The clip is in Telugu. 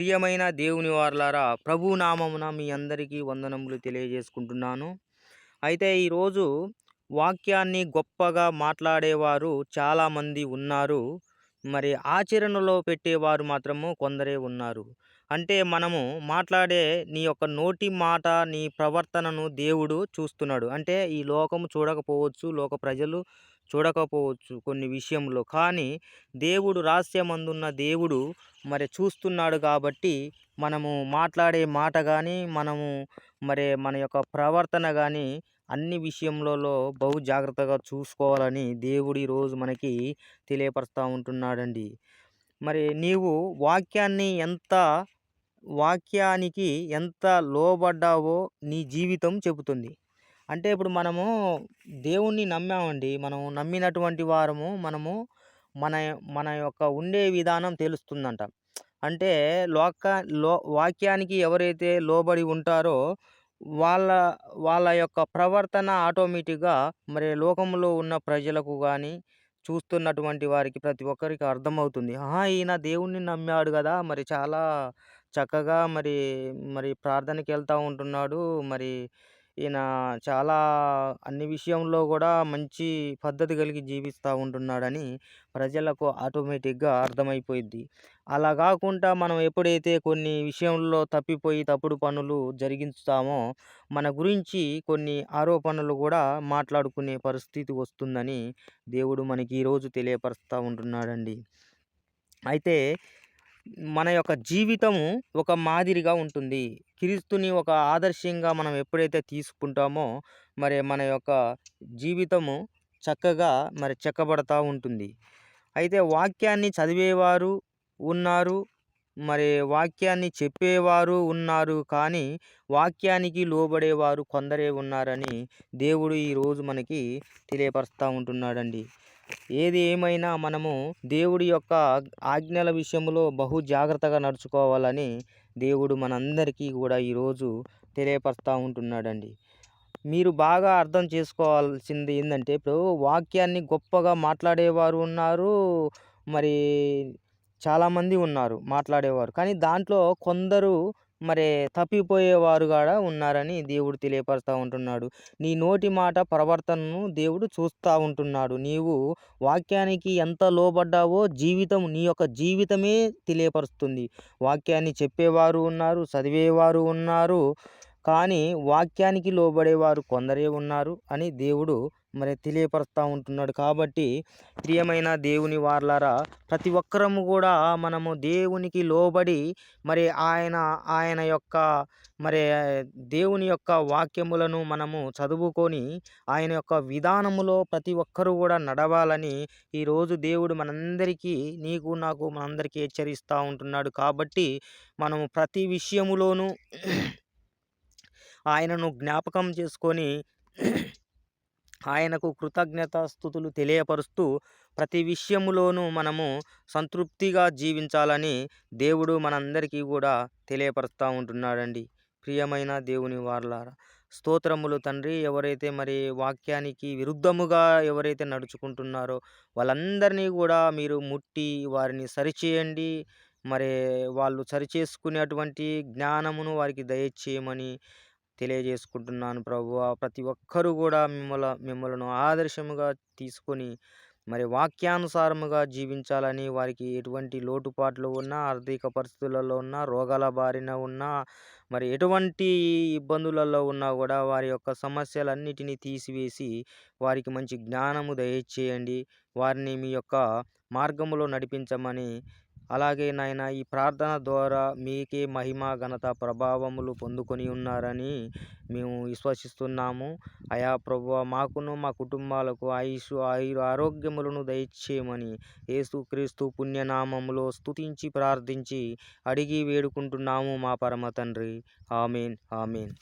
ప్రియమైన దేవుని వార్లారా ప్రభు నామమున మీ అందరికీ వందనములు తెలియజేసుకుంటున్నాను. అయితే ఈరోజు వాక్యాన్ని గొప్పగా మాట్లాడేవారు చాలామంది ఉన్నారు. మరి ఆచరణలో పెట్టేవారు మాత్రము కొందరే ఉన్నారు. అంటే మనము మాట్లాడే నీ యొక్క నోటి మాట నీ ప్రవర్తనను దేవుడు చూస్తున్నాడు. అంటే ఈ లోకము చూడకపోవచ్చు లోక ప్రజలు చూడకపోవచ్చు కొన్ని విషయంలో. కానీ దేవుడు రహస్యమందున్న దేవుడు మరి చూస్తున్నాడు కాబట్టి మనము మాట్లాడే మాట కానీ మనము మరి మన యొక్క ప్రవర్తన కానీ అన్ని విషయంలో బహు జాగ్రత్తగా చూసుకోవాలని దేవుడు ఈరోజు మనకి తెలియపరుస్తూ ఉంటున్నాడండి. మరి నీవు వాక్యాన్ని ఎంత వాక్యానికి ఎంత లోబడ్డావో నీ జీవితం చెబుతుంది. అంటే ఇప్పుడు మనము దేవుణ్ణి నమ్మామండి. మనం నమ్మినటువంటి వారము మనము మన మన యొక్క ఉండే విధానం తెలుస్తుందంట. అంటే లోక లో వాక్యానికి ఎవరైతే లోబడి ఉంటారో వాళ్ళ వాళ్ళ యొక్క ప్రవర్తన ఆటోమేటిక్గా మరి లోకంలో ఉన్న ప్రజలకు కానీ చూస్తున్నటువంటి వారికి ప్రతి ఒక్కరికి అర్థమవుతుంది. ఆహా ఈయన దేవుణ్ణి నమ్మాడు కదా. మరి చాలా చక్కగా మరి మరి ప్రార్థనకి వెళ్తూ ఉంటున్నాడు. మరి ఈయన చాలా అన్ని విషయంలో కూడా మంచి పద్ధతి కలిగి జీవిస్తూ ఉంటున్నాడని ప్రజలకు ఆటోమేటిక్గా అర్థమైపోయిద్ది. అలా కాకుండా మనం ఎప్పుడైతే కొన్ని విషయంలో తప్పిపోయి తప్పుడు పనులు జరిగిస్తామో మన గురించి కొన్ని ఆరోపణలు కూడా మాట్లాడుకునే పరిస్థితి వస్తుందని దేవుడు మనకి ఈరోజు తెలియపరుస్తూ ఉంటున్నాడండి. అయితే మన యొక్క జీవితము ఒక మాదిరిగా ఉంటుంది. క్రీస్తుని ఒక ఆదర్శంగా మనం ఎప్పుడైతే తీసుకుంటామో మరి మన యొక్క జీవితము చక్కగా మరి చెక్కబడతా ఉంటుంది. అయితే వాక్యాన్ని చదివేవారు ఉన్నారు మరి వాక్యాన్ని చెప్పేవారు ఉన్నారు కానీ వాక్యానికి లోబడేవారు కొందరే ఉన్నారని దేవుడు ఈరోజు మనకి తెలియపరుస్తూ ఉంటున్నాడండి. ఏది ఏమైనా మనము దేవుడి యొక్క ఆజ్ఞల విషయంలో బహు జాగ్రత్తగా నడుచుకోవాలని దేవుడు మనందరికీ కూడా ఈరోజు తెలియపరుస్తూ ఉంటున్నాడండి. మీరు బాగా అర్థం చేసుకోవాల్సింది ఏంటంటే ఇప్పుడు వాక్యాన్ని గొప్పగా మాట్లాడేవారు ఉన్నారు మరి చాలామంది ఉన్నారు మాట్లాడేవారు. కానీ దాంట్లో కొందరు మరి తప్పిపోయేవారు కూడా ఉన్నారని దేవుడు తెలియపరుస్తూ ఉంటున్నాడు. నీ నోటి మాట ప్రవర్తనను దేవుడు చూస్తూ ఉంటున్నాడు. నీవు వాక్యానికి ఎంత లోబడ్డావో జీవితం నీ యొక్క జీవితమే తెలియపరుస్తుంది. వాక్యాన్ని చెప్పేవారు ఉన్నారు చదివేవారు ఉన్నారు కానీ వాక్యానికి లోబడేవారు కొందరే ఉన్నారు అని దేవుడు మరి తెలియపరుస్తూ ఉంటున్నాడు. కాబట్టి ప్రియమైన దేవుని వార్లారా ప్రతి ఒక్కరము కూడా మనము దేవునికి లోబడి మరి ఆయన ఆయన యొక్క మరి దేవుని యొక్క వాక్యములను మనము చదువుకొని ఆయన యొక్క విధానములో ప్రతి ఒక్కరూ కూడా నడవాలని ఈరోజు దేవుడు మనందరికీ నీకు నాకు మనందరికీ హెచ్చరిస్తూ ఉంటున్నాడు. కాబట్టి మనము ప్రతి విషయములోనూ ఆయనను జ్ఞాపకం చేసుకొని ఆయనకు కృతజ్ఞతాస్థుతులు తెలియపరుస్తూ ప్రతి విషయములోనూ మనము సంతృప్తిగా జీవించాలని దేవుడు మనందరికీ కూడా తెలియపరుస్తూ ఉంటున్నాడండి. ప్రియమైన దేవుని వార్లారా స్తోత్రములు తండ్రి. ఎవరైతే మరి వాక్యానికి విరుద్ధముగా ఎవరైతే నడుచుకుంటున్నారో వాళ్ళందరినీ కూడా మీరు ముట్టి వారిని సరిచేయండి. మరి వాళ్ళు సరిచేసుకునేటువంటి జ్ఞానమును వారికి దయచేయమని తెలియజేసుకుంటున్నాను ప్రభు. ప్రతి ఒక్కరూ కూడా మిమ్మల మిమ్మలను ఆదర్శముగా తీసుకొని మరి వాక్యానుసారముగా జీవించాలని వారికి ఎటువంటి లోటుపాట్లు ఉన్నా ఆర్థిక పరిస్థితులలో ఉన్నా రోగాల బారిన ఉన్నా మరి ఎటువంటి ఇబ్బందులలో ఉన్నా కూడా వారి యొక్క సమస్యలన్నిటినీ తీసివేసి వారికి మంచి జ్ఞానము దయచేయండి. వారిని మీ యొక్క మార్గములో నడిపించమని అలాగే నాయన ఈ ప్రార్థన ద్వారా మీకే మహిమ ఘనత ప్రభావములు పొందుకొని ఉన్నారని మేము విశ్వసిస్తున్నాము. అయా ప్రభు మాకును మా కుటుంబాలకు ఆయుష్ ఆయుర ఆరోగ్యములను దయచేయమని యేసుక్రీస్తు పుణ్యనామములో స్తుతించి ప్రార్థించి అడిగి వేడుకుంటున్నాము మా పరమ తండ్రి. Amen amen.